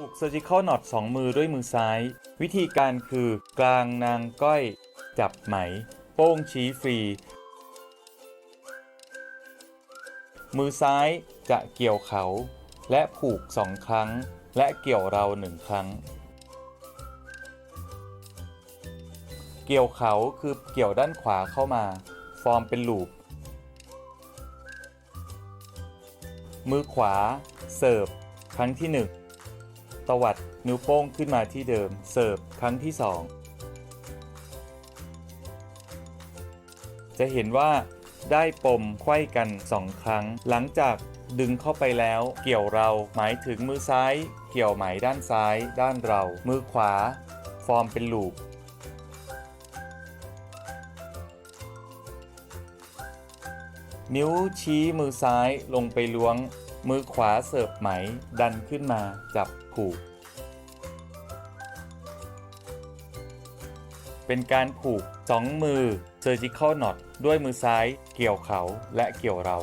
ผูก surgical knot สองมือด้วยมือซ้าย วิธีการคือกลางนางก้อย จับไหม โป้งชี้ฟรี มือซ้ายจะเกี่ยวเขา และผูกสองครั้ง และเกี่ยวเราหนึ่งครั้ง เกี่ยวเขาคือเกี่ยวด้านขวาเข้ามา ฟอร์มเป็นลูปมือขวา เสิร์ฟ ครั้งที่1 ตวัดนิ้วโป้งขึ้นมาที่เดิม เสิร์ฟครั้งที่ 2 จะเห็นว่าได้ปมไขว้กันสองครั้ง หลังจากดึงเข้าไปแล้ว เกี่ยวเราหมายถึงมือซ้าย เกี่ยวหมายด้านซ้าย ด้านเรา มือขวา ฟอร์มเป็นลูปนิ้วชี้มือซ้ายลงไปล้วง มือขวาเสิร์ฟไหมดันขึ้นมาจับผูก เป็นการผูกสองมือ surgical knot ด้วยมือซ้ายเกี่ยวเขาและเกี่ยวเรา